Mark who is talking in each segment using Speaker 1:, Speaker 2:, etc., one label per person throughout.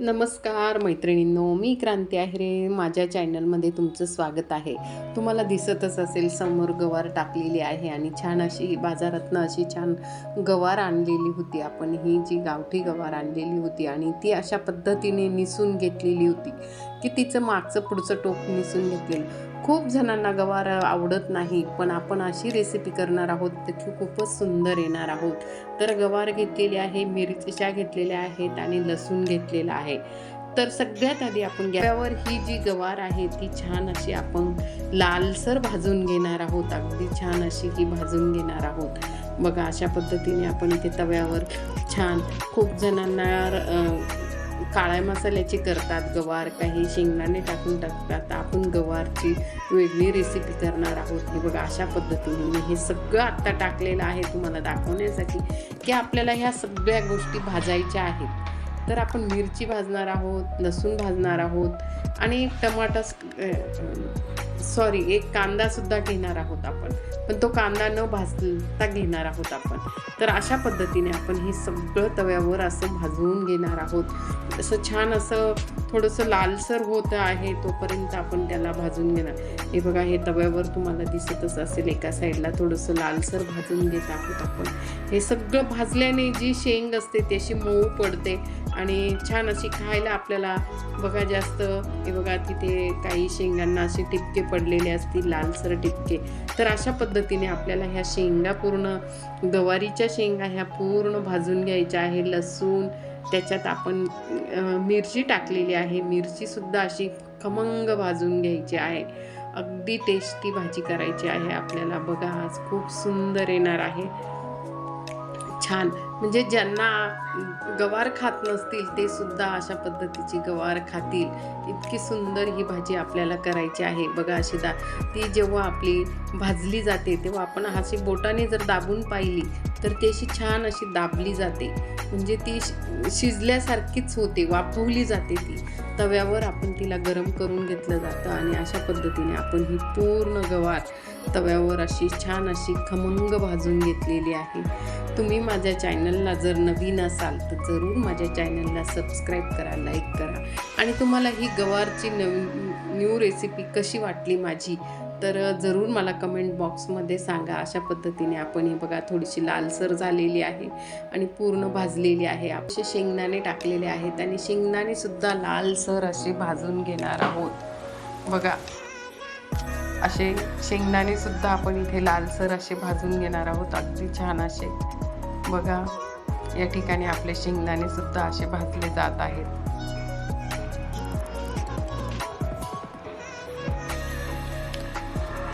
Speaker 1: नमस्कार मैत्रिणींनो मी क्रांती आहेरे. माझ्या चॅनलमध्ये तुमचं स्वागत आहे. तुम्हाला दिसतच असेल समोर गवार टाकलेली आहे आणि छान अशी बाजारातनं अशी छान गवार आणलेली होती. आपण ही जी गावठी गवार आणलेली होती आणि ती अशा पद्धतीने निसून घेतलेली होती. की तिचं मागचं पुढचं टोक निसून घेतील. खूप जणांना गवार आवडत नाही पण आपण अशी रेसिपी करणार आहोत तर खूपच सुंदर येणार आहोत. तर गवार घेतलेली आहे मिरच्या घेतलेल्या आहेत आणि लसूण घेतलेला आहे. तर सगळ्यात आधी आपण गॅसवर ही जी गवार आहे ती छान अशी आपण लालसर भाजून घेणार आहोत. अगदी छान अशी ही भाजून घेणार आहोत. बघा अशा पद्धतीने आपण इथे तव्यावर छान खूप जणांना काळ्या मसाल्याची करतात गवार काही शेंगदाणे टाकून टाकतात. आपण गवारची वेगळी रेसिपी करणार आहोत. हे बघा अशा पद्धतीने मी हे सगळं आत्ता टाकलेलं आहे तुम्हाला दाखवण्यासाठी की आपल्याला ह्या सगळ्या गोष्टी भाजायच्या आहेत. तर आपण मिरची भाजणार आहोत लसूण भाजणार आहोत आणि टमाटा सॉरी एक कांदासुद्धा घेणार आहोत आपण. पण तो कांदा न भाजता घेणार आहोत आपण. तर अशा पद्धतीने आपण हे सगळं तव्यावर असं भाजवून घेणार आहोत. असं छान असं थोडंसं लालसर होत आहे तोपर्यंत आपण त्याला भाजून घेणार. हे बघा हे तव्यावर तुम्हाला दिसतच असेल. एका साईडला थोडंसं लालसर भाजून घेत आहोत आपण. हे सगळं भाजल्याने जी शेंग असते ती अशी मऊ पडते आणि छान अशी खायला आपल्याला बघा जास्त. हे बघा तिथे काही शेंगांना असे टिपके पडलेले असतील लालसर टिपके. तर अशा पद्धतीने आपल्याला ह्या शेंगा पूर्ण गवारीच्या शेंगा ह्या पूर्ण भाजून घ्यायच्या आहे लसूण त्याच्यात आपण मिरची टाकलेली आहे. मिरचीसुद्धा अशी खमंग भाजून घ्यायची आहे. अगदी टेस्टी भाजी करायची आहे आपल्याला. बघा आज खूप सुंदर येणार आहे. छान. म्हणजे ज्यांना गवार खात नसतील ते सुद्धा अशा पद्धतीची गवार खातील. इतकी सुंदर ही भाजी आपल्याला करायची आहे. बघा अशी दा ती जेव्हा आपली भाजली जाते तेव्हा आपण अशी बोटाने जर दाबून पाहिली तर ती अशी छान अशी दाबली जाते. म्हणजे ती शि- शिजल्यासारखीच होते वाफवली जाते ती. तव्यावर आपण तिला गरम करून घेतलं जातं आणि अशा पद्धतीने आपण ही पूर्ण गवार तव्यावर अशी छान अशी खमंग भाजून घेतलेली आहे. तुम्ही माझ्या चॅनलला जर नवीन असाल तर जरूर माझ्या चॅनलला सबस्क्राईब करा लाईक करा. आणि तुम्हाला ही गवारची नवीन न्यू रेसिपी कशी वाटली माझी तर जरूर मला कमेंट बॉक्समध्ये सांगा. अशा पद्धतीने आपण ही बघा थोडीशी लालसर झालेली आहे आणि पूर्ण भाजलेली आहे. असे शेंगदाणे टाकलेले आहेत आणि शेंगदाणे सुद्धा लालसर असे भाजून घेणार आहोत. बघा. असे शेंगदाणे सुद्धा आपण इथे लालसर असे भाजून घेणार आहोत. अगदी छान असे. बघा. या ठिकाणी आपले शेंगदाणे सुद्धा असे भाजले जात आहेत.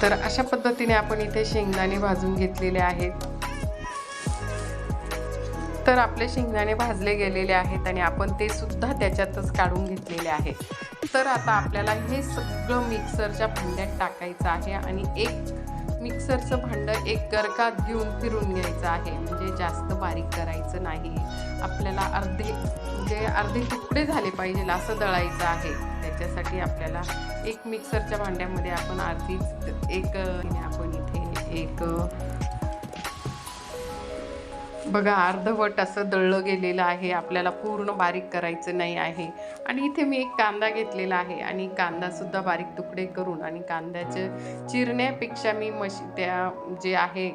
Speaker 1: तर अशा पद्धतीने आपण इथे शेंगदाणे भाजून घेतलेले आहेत. तर आपले शेंगदाणे भाजले गेलेले आहेत आणि आपण ते सुद्धा त्याच्यातच काढून घेतलेले आहे तर आता आपल्याला हे सगळं मिक्सरच्या भांड्यात टाकायचं आहे आणि एक मिक्सरचं भांडं एक गरकात घेऊन फिरून घ्यायचं आहे. म्हणजे जास्त बारीक करायचं नाही. आपल्याला अर्धे म्हणजे अर्धे तुकडे झाले पाहिजे असं दळायचं आहे. त्याच्यासाठी आपल्याला एक मिक्सरच्या भांड्यामध्ये आपण अर्धीच एक आपण इथे एक बघा अर्धवट असं दळलं गेलेलं आहे. आपल्याला पूर्ण बारीक करायचं नाही आहे. आणि इथे मी एक कांदा घेतलेला आहे आणि कांदासुद्धा बारीक तुकडे करून आणि कांद्याचे चिरण्यापेक्षा मी मशी त्या जे आहे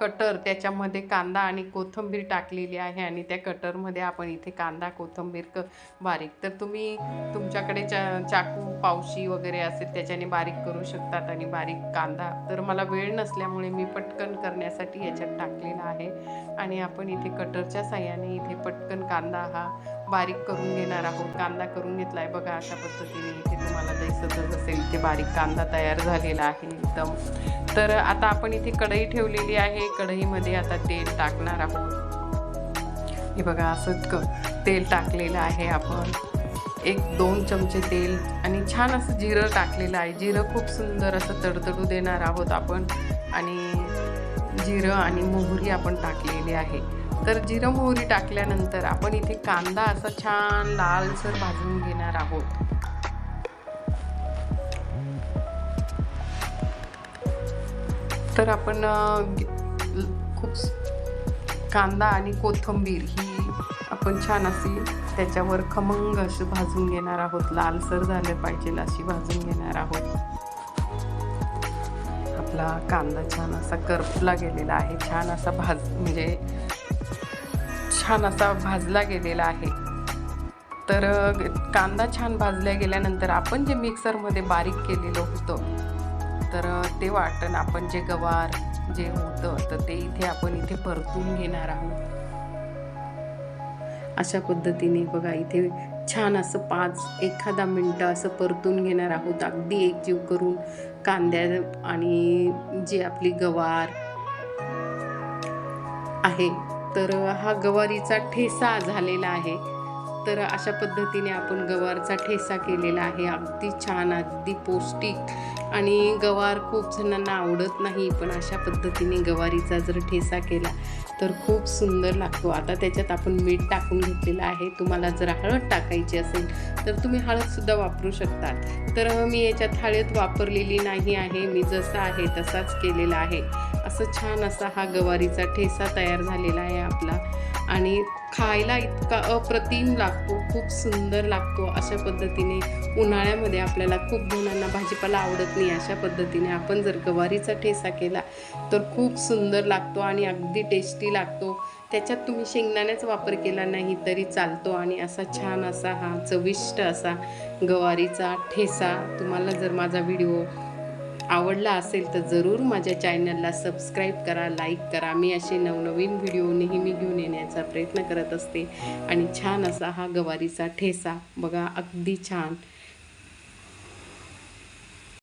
Speaker 1: कटर त्याच्यामध्ये कांदा आणि कोथिंबीर टाकलेली आहे आणि त्या कटरमध्ये आपण इथे कांदा कोथिंबीर क बारीक. तर तुम्ही तुमच्याकडे चा चाकू पावशी वगैरे असेल त्याच्याने बारीक करू शकतात आणि बारीक कांदा. तर मला वेळ नसल्यामुळे मी पटकन करण्यासाठी याच्यात टाकलेला आहे. आणि आपण इथे कटरच्या साह्याने इथे पटकन कांदा हा बारीक करून घेणार आहोत. कांदा करून घेतला आहे बघा अशा पद्धतीने. इथे तुम्हाला दिसतच असेल इथे बारीक कांदा तयार झालेला आहे एकदम. तर आता आपण इथे कढई ठेवलेली आहे. कढईमध्ये आता तेल टाकणार आहोत. हे बघा असंच क तेल टाकलेलं आहे आपण. एक दोन चमचे तेल आणि छान असं जिरं टाकलेलं आहे. जिरं खूप सुंदर असं तडतडू देणार आहोत आपण. आणि जिरं आणि मोहरी आपण टाकलेली आहे. तर जिरं मोहरी टाकल्यानंतर आपण इथे कांदा असा छान लालसर भाजून घेणार आहोत. तर आपण खूप कांदा आणि कोथिंबीर ही आपण आपण छान अशी त्याच्यावर खमंग अशी भाजून घेणार आहोत. लालसर झालं पाहिजे अशी भाजून घेणार आहोत. आपला कांदा छान असा करपला गेलेला आहे. छान असा भाज म्हणजे छान असा भाजला गेलेला आहे. तर कांदा छान भाजल्या गेल्यानंतर आपण जे मिक्सरमध्ये बारीक केलेलं होतं तर ते वाटण आपण जे गवार जे होतं तर ते इथे आपण इथे परतून घेणार आहोत. अशा पद्धतीने बघा इथे छान असं पाच एखादा मिनटं असं परतून घेणार आहोत. अगदी एकजीव करून कांद्या आणि जी आपली गवार आहे तर हा गवारीचा ठेसा झालेला आहे. तर अशा पद्धतीने आपण गवारचा ठेसा केलेला आहे. अगदी छान अगदी पौष्टिक. आणि गवार खूप जणांना आवडत नाही पण अशा पद्धतीने गवारीचा जर ठेसा केला तर खूप सुंदर लागतो. आता त्याच्यात आपण मीठ टाकून घेतलेलं आहे. तुम्हाला जर हळद टाकायची असेल तर तुम्ही हळदसुद्धा वापरू शकतात. तर मी याच्यात हळद वापरलेली नाही आहे. मी जसा आहे तसाच केलेला आहे. असं छान असा हा गवारीचा ठेसा तयार झालेला आहे आपला. आणि खायला इतका अप्रतिम लागतो खूप सुंदर लागतो अशा पद्धतीने. उन्हाळ्यामध्ये आपल्याला खूप जणांना भाजीपाला आवडत नाही अशा पद्धतीने. आपण जर गवारीचा ठेसा केला तर खूप सुंदर लागतो आणि अगदी टेस्टी लागतो. त्याच्यात तुम्ही शेंगदाण्याचा वापर केला नाही तरी चालतो आणि असा छान असा हा चविष्ट असा गवारीचा ठेसा तुम्हाला जर माझा व्हिडिओ आवडला असेल तर जरूर माझ्या चॅनलला सबस्क्राईब करा लाईक करा. मी असे नवनवीन व्हिडिओ नेहमी घेऊन येण्याचा प्रयत्न करत असते. आणि छान असा हा गवारीचा ठेसा बघा अगदी छान.